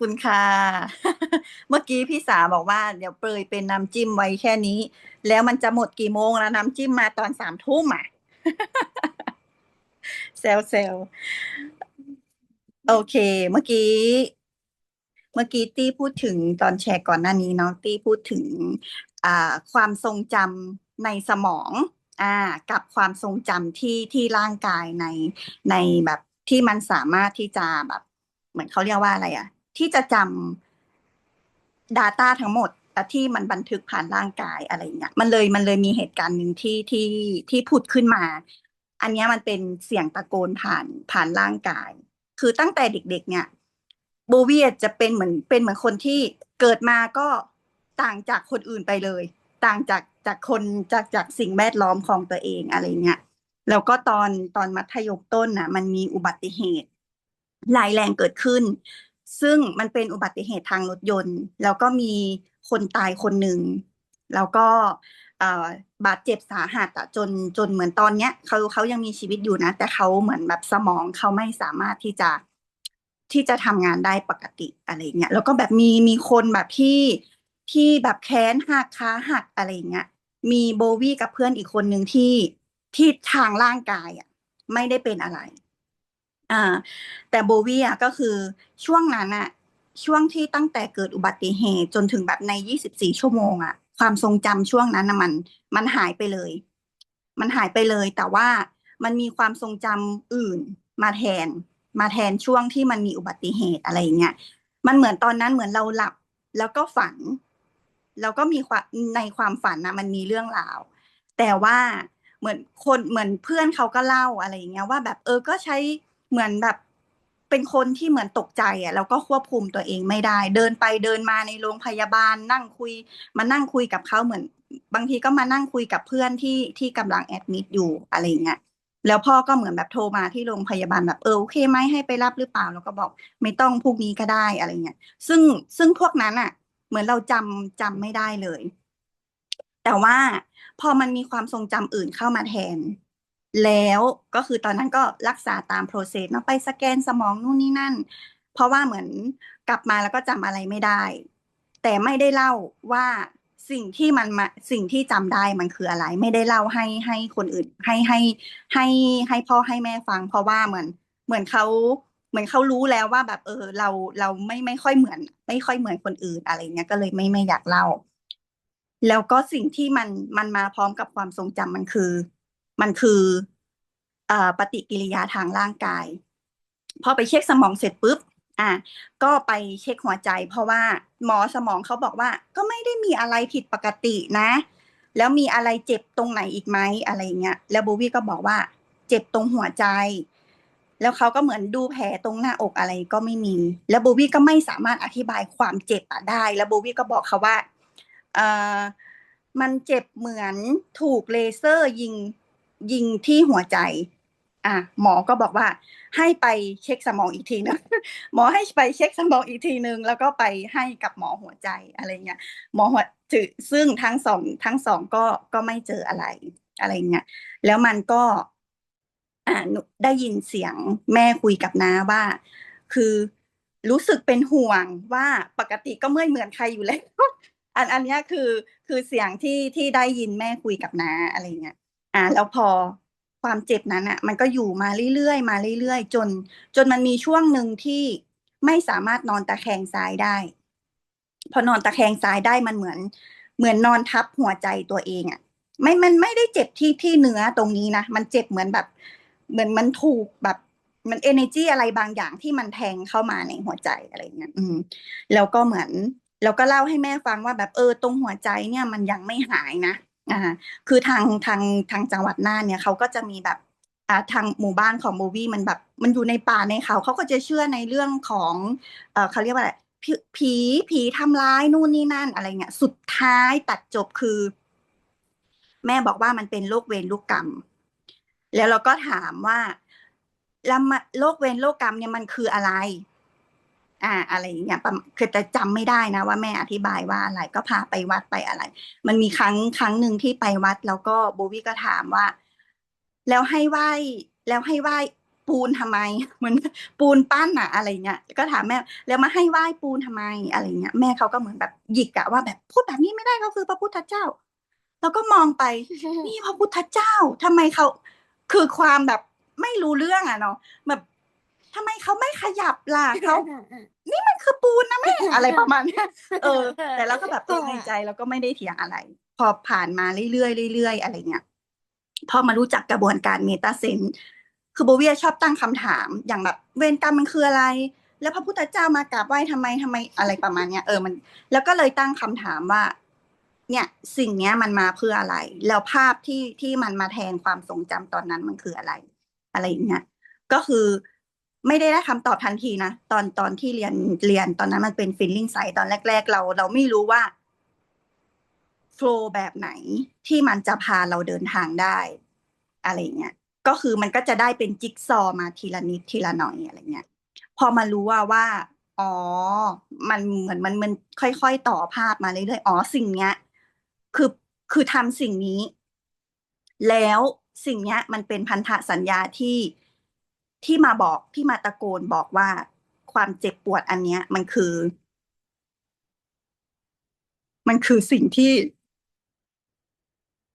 คุณค่ะ เมื่อกี้พี่สาบอกว่าเดี๋ยวเปรยเป็นน้ำจิ้มไว้แค่นี้ แล้วมันจะหมดกี่โมงแล้วน้ำจิ้มมาตอนสามทุ่มอะเซลเซลโอเค เมื่อกี้ เมื่อกี้ตี้พูดถึงตอนแชร์ก่อนหน้านี้เนาะตี้พูดถึง อ่า ความทรงจำในสมอง อ่า กับความทรงจำที่ที่ร่างกายในในแบบที่มันสามารถที่จะแบบ เหมือนเขาเรียกว่าอะไรอะ ที่จะจำ Data ทั้งหมดที่มันบันทึกผ่านร่างกายอะไรเงี้ยมันเลยมันเลยมีเหตุการณ์หนึ่งที่ที่ที่พูดขึ้นมา อันนี้มันเป็นเสียงตะโกนผ่านผ่านร่างกาย คือตั้งแต่เด็ก ๆ เนี่ยโบเวียจะเป็นเหมือนเป็นเหมือนคนที่เกิดมาก็ต่างจากคนอื่นไปเลย ต่างจากจากคนจากจากสิ่งแวดล้อมของตัวเองอะไรเงี้ยแล้วก็ตอนตอนมัธยมต้นน่ะมันมีอุบัติเหตุรายแรงเกิดขึ้น ซึ่งมันเป็นอุบัติเหตุทางรถยนต์ แล้วก็มีคนตายคนหนึ่ง แล้วก็บาดเจ็บสาหัสอะจนจนเหมือนตอนเนี้ยเขาเขายังมีชีวิตอยู่นะ แต่เขาเหมือนแบบสมองเขาไม่สามารถที่จะที่จะทำงานได้ปกติอะไรเงี้ยแล้วก็แบบมีมีคนแบบที่ที่แบบแขนหักขาหักอะไรเงี้ยมีโบวี่กับเพื่อนอีกคนหนึ่งที่ที่ทางร่างกายอะไม่ได้เป็นอะไร อ่าแต่โบวี่อะก็คือช่วงนั้นอะช่วงที่ตั้งแต่เกิดอุบัติเหตุจนถึงแบบใน 24 ชั่วโมงอะ ความทรงจำช่วงนั้นนะมัน มันหายไปเลย มันหายไปเลย แต่ว่ามันมีความทรงจำอื่นมาแทน มาแทนช่วงที่มันมีอุบัติเหตุอะไรอย่างเงี้ยมันเหมือนตอนนั้นเหมือนเราหลับ แล้วก็ฝัน แล้วก็มีความในความฝันนะมันมีเรื่องราว แต่ว่าเหมือนคนเหมือนเพื่อนเขาก็เล่าอะไรอย่างเงี้ยว่าแบบเออก็ใช้ เหมือนแบบเป็นคนที่เหมือนตกใจอะแล้วก็ควบคุมตัวเองไม่ได้ เดินไปเดินมาในโรงพยาบาลนั่งคุย มานั่งคุยกับเขาเหมือน บางทีก็มานั่งคุยกับเพื่อนที่ที่กำลังแอดมิดอยู่อะไรเงี้ยแล้วพ่อก็เหมือนแบบโทรมาที่โรงพยาบาลแบบเออโอเคไหมให้ไปรับหรือเปล่า แล้วก็บอกไม่ต้องพรุ่งนี้ก็ได้อะไรเงี้ยซึ่งซึ่งพวกนั้นอะ เหมือนเราจำจำไม่ได้เลย แต่ว่าพอมันมีความทรงจำอื่นเข้ามาแทน แล้วก็คือตอนนั้นก็รักษาตามโปรเซสเนาะไปสแกนสมองนู่นนี่นั่น เพราะว่าเหมือนกลับมาแล้วก็จำอะไรไม่ได้ แต่ไม่ได้เล่าว่าสิ่งที่มันมาสิ่งที่จำได้มันคืออะไร ไม่ได้เล่าให้ให้คนอื่น ให้ให้ให้ให้พ่อให้แม่ฟัง เพราะว่าเหมือนเหมือนเขาเหมือนเขารู้แล้วว่าแบบเออเราเราไม่ไม่ค่อยเหมือน ไม่ค่อยเหมือนคนอื่นอะไรเงี้ยก็เลยไม่ไม่อยากเล่า แล้วก็สิ่งที่มันมันมาพร้อมกับความทรงจำมันคือ มันคืออปฏิกิริยาทางร่างกาย พอไปเช็คสมองเสร็จปุ๊บอะก็ไปเช็คหัวใจ เพราะว่าหมอสมองเขาบอกว่า ก็ไม่ได้มีอะไรผิดปกตินะ แล้วมีอะไรเจ็บตรงไหนอีกไหมอะไรเงี้ยแล้วโบวี่ก็บอกว่า เจ็บตรงหัวใจ แล้วเขาก็เหมือนดูแผลตรงหน้าอกอะไรก็ไม่มี แล้วโบวี่ก็ไม่สามารถอธิบายความเจ็บอะได้ แล้วโบวี่ก็บอกเขาว่าเออมันเจ็บเหมือนถูกเลเซอร์ยิง ยิงที่หัวใจ อะหมอก็บอกว่าให้ไปเช็คสมองอีกทีนึงหมอให้ไปเช็คสมองอีกทีนึงแล้วก็ไปให้กับหมอหัวใจอะไรเงี้ยหมอหัวถือซึ่งทั้งสองทั้งสองก็ก็ไม่เจออะไรอะไรเงี้ยแล้วมันก็อ่าได้ยินเสียงแม่คุยกับน้าว่า คือรู้สึกเป็นห่วงว่าปกติก็เมื่อยเหมือนใครอยู่แล้วอันอันนี้คือคือเสียงที่ที่ได้ยินแม่คุยกับน้าอะไรเงี้ย อ่าแล้วพอความเจ็บนั้นอะ มันก็อยู่มาเรื่อยๆมาเรื่อยๆจน จนมันมีช่วงหนึ่งที่ไม่สามารถนอนตะแคงซ้ายได้ พอนอนตะแคงซ้ายได้มันเหมือน เหมือนนอนทับหัวใจตัวเองอะไม่มันไม่ได้เจ็บที่ที่เนื้อตรงนี้นะมันเจ็บเหมือนแบบ เหมือนมันถูกแบบมันเอเนจีอะไรบางอย่างที่มันแทงเข้ามาในหัวใจอะไรเงี้ย อืม แล้วก็เหมือนเราก็เล่าให้แม่ฟังว่าแบบเออตรงหัวใจเนี่ยมันยังไม่หายนะ อ่าคือทางทางทางจังหวัดน่านเนี่ยเขาก็จะมีแบบอ่าทางหมู่บ้านของโมวี่มันแบบมันอยู่ในป่าในเขาเขาก็จะเชื่อในเรื่องของเออเขาเรียกว่าอะไรผีผีผีทำร้ายนู่นนี่นั่นอะไรเงี้ยสุดท้ายตัดจบคือ แม่บอกว่ามันเป็นโรคเวรโรคกรรม แล้วเราก็ถามว่าแล้วโรคเวรโรคกรรมเนี่ยมันคืออะไร อ่าอะไรอย่างเงี้ยคือแต่จำไม่ได้นะ ว่าแม่อธิบายว่าอะไรก็พาไปวัดไปอะไร มันมีครั้งครั้งหนึ่งที่ไปวัด แล้วก็โบวี่ก็ถามว่า แล้วให้ไหว้แล้วให้ไหว้ปูนทำไมเหมือนปูนปั้นอะอะไรเงี้ยก็ถามแม่แล้วมาให้ไหว้ปูนทำไมอะไรเงี้ยแม่เขาก็เหมือนแบบหยิกอะว่าแบบพูดแบบนี้ไม่ได้เขาคือพระพุทธเจ้า แล้วก็มองไปนี่พระพุทธเจ้าทำไมเขาคือความแบบไม่รู้เรื่องอะเนาะแบบ ทำไมเขาไม่ขยับล่ะเขานี่มันคือปูนนะแม่อะไรประมาณเนี้ยเออ แต่เราก็แบบเออในใจเราก็ไม่ได้เถียงอะไร พอผ่านมาเรื่อยๆเรื่อยๆอะไรเงี้ยพอมารู้จักกระบวนการเมตาเซนคือโบเวียชอบตั้งคำถามอย่างแบบเวรกรรมมันคืออะไร แล้วพระพุทธเจ้ามากราบไหว้ทำไมทำไมอะไรประมาณเนี้ยเออมัน แล้วก็เลยตั้งคำถามว่า เนี่ยสิ่งเนี้ยมันมาเพื่ออะไร แล้วภาพที่ที่มันมาแทนความทรงจำตอนนั้นมันคืออะไร อะไรอย่างเงี้ยก็คือ ไม่ได้ได้คำตอบทันทีนะ ตอนตอนที่เรียนเรียนตอนนั้นมันเป็นฟิลลิ่งไซตอนแรก ๆ เราเราไม่รู้ว่าโฟล์แบบไหนที่มันจะพาเราเดินทางได้ อะไรเงี้ยก็คือมันก็จะได้เป็นจิ๊กซอว์มาทีละนิดทีละหน่อยอะไรเงี้ยพอมารู้ว่าว่า อ๋อ มันเหมือนมันมันค่อยๆต่อภาพมาเรื่อยๆอ๋อสิ่งเนี้ย คือคือทำสิ่งนี้ แล้วสิ่งเนี้ย มันเป็นพันธสัญญาที่ ที่มาบอกที่มาตะโกนบอกว่าความเจ็บปวดอันเนี้ย มันคือ มันคือสิ่งที่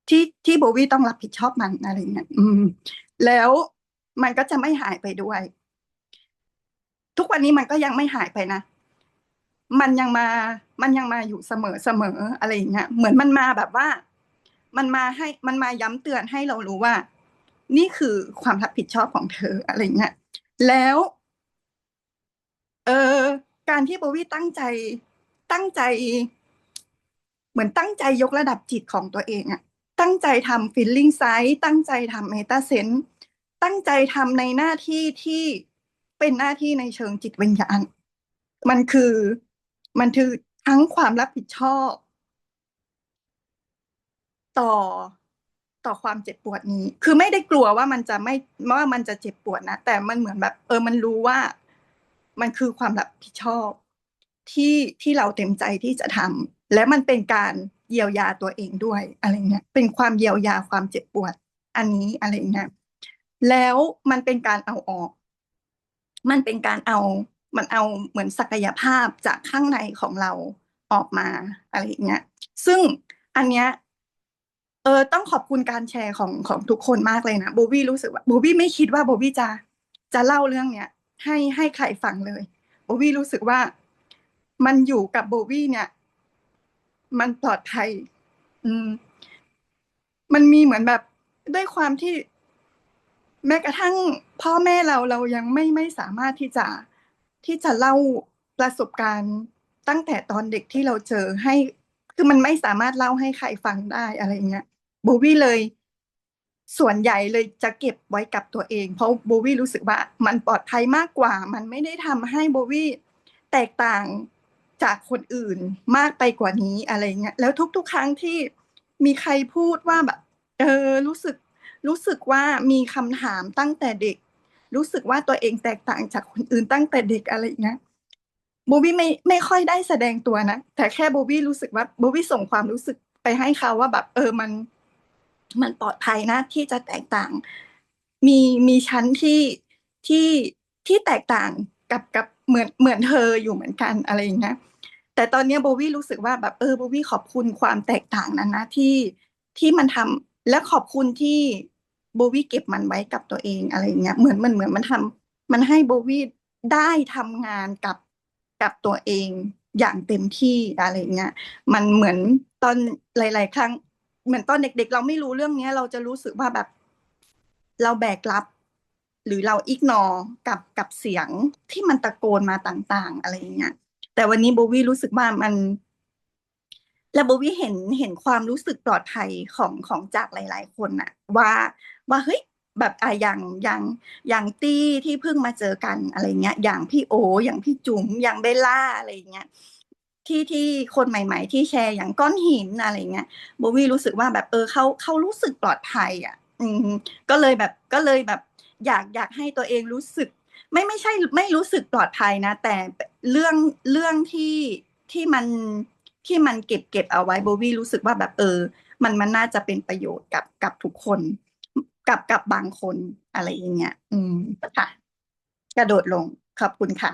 ที่ที่โบวี่ต้องรับผิดชอบมันอะไรเงี้ยอืม แล้วมันก็จะไม่หายไปด้วย ทุกวันนี้มันก็ยังไม่หายไปนะมันยังมา มันยังมาอยู่เสมอเสมออะไรอย่างเงี้ย เหมือนมันมาแบบว่า มันมาให้ มันมาย้ำเตือนให้เรารู้ว่า นี่คือความรับผิดชอบของเธออะไรเงี้ยแล้ว เออการที่โบวี่ตั้งใจตั้งใจ เหมือนตั้งใจยกระดับจิตของตัวเองอะตั้งใจทำฟีลลิ่งไซต์ตั้งใจทำเมตาเซนตั้งใจทำในหน้าที่ที่เป็นหน้าที่ในเชิงจิตวิญญาณ มันคือมันคือทั้งความรับผิดชอบ ต่อ ต่อความเจ็บปวดนี้ คือไม่ได้กลัวว่ามันจะไม่ว่ามันจะเจ็บปวดนะ แต่มันเหมือนแบบ เออ มันรู้ว่า มันคือความรับผิดชอบ ที่ที่เราเต็มใจที่จะทำและมันเป็นการเยียวยาตัวเองด้วยอะไรเงี้ย เป็นความเยียวยาความเจ็บปวด อันนี้อะไรเงี้ย แล้วมันเป็นการเอาออก มันเป็นการเอา มันเอาเหมือนศักยภาพจากข้างในของเราออกมาอะไรเงี้ย ซึ่งอันเนี้ย เออต้องขอบคุณการแชร์ของของทุกคนมากเลยนะโบวี่รู้สึกว่าโบวี่ไม่คิดว่าโบวี่จะจะเล่าเรื่องเนี้ยให้ให้ใครฟังเลยโบวี่รู้สึกว่ามันอยู่กับโบวี่เนี่ย มันปลอดภัย อืม มันมีเหมือนแบบด้วยความที่แม้กระทั่งพ่อแม่เราเรายังไม่ไม่สามารถที่จะที่จะเล่าประสบการณ์ตั้งแต่ตอนเด็กที่เราเจอให้ คือมันไม่สามารถเล่าให้ใครฟังได้อะไรเงี้ย โบวี่เลย ส่วนใหญ่เลยจะเก็บไว้กับตัวเอง เพราะโบวี่รู้สึกว่ามันปลอดภัยมากกว่า มันไม่ได้ทำให้โบวี่แตกต่างจากคนอื่นมากไปกว่านี้อะไรเงี้ยแล้วทุก ๆ ครั้งที่มีใครพูดว่าแบบเออรู้สึกรู้สึกว่ามีคำถามตั้งแต่เด็ก รู้สึกว่าตัวเองแตกต่างจากคนอื่นตั้งแต่เด็กอะไรเงี้ยโบวี่ไม่ไม่ค่อยได้แสดงตัวนะแต่แค่โบวี่รู้สึกว่าโบวี่ส่งความรู้สึกไปให้เขาว่าแบบเออมัน มันปลอดภัยนะที่จะแตกต่าง มีมีชั้นที่ที่ที่แตกต่างกับกับเหมือนเหมือนเธออยู่เหมือนกันอะไรอย่างเงี้ยแต่ตอนนี้โบวี่รู้สึกว่าแบบเออโบวี่ขอบคุณความแตกต่างนั้นนะที่ที่มันทำและขอบคุณที่โบวี่เก็บมันไว้กับตัวเองอะไรอย่างเงี้ยเหมือนมันเหมือนมันทำมันให้โบวี่ได้ทำงานกับกับตัวเองอย่างเต็มที่อะไรเงี้ยมันเหมือนตอนหลาย ๆ ครั้ง เหมือนตอนเด็ก ๆ เราไม่รู้เรื่องนี้เราจะรู้สึกว่าแบบ เราแบกรับ หรือเราอิกนอกับกับเสียงที่มันตะโกนมาต่าง ๆ อะไรเงี้ยแต่วันนี้โบวี่รู้สึกว่ามันและโบวี่เห็นเห็นความรู้สึกปลอดภัยของของจากหลาย ๆ คนน่ะว่าว่าเฮ้ยแบบอะอย่างอย่างอย่างตี้ที่เพิ่งมาเจอกันอะไรเงี้ย อย่างพี่โอ อย่างพี่จุ๋มอย่างเบลล่าอะไรเงี้ย ที่ที่คนใหม่ ๆ ที่แชร์อย่างก้อนหินอะไรเงี้ยโบวี่รู้สึกว่าแบบเออเขาเขารู้สึกปลอดภัยอะ อืมก็เลยแบบก็เลยแบบ อยากอยากให้ตัวเองรู้สึก ไม่ไม่ใช่ไม่รู้สึกปลอดภัยนะ แต่เรื่องเรื่องที่ที่มันที่มันเก็บเก็บเอาไว้โบวี่รู้สึกว่าแบบเออ มันมันน่าจะเป็นประโยชน์กับกับทุกคน กับกับบางคนอะไรอย่างเงี้ย อืมค่ะกระโดดลงขอบคุณค่ะ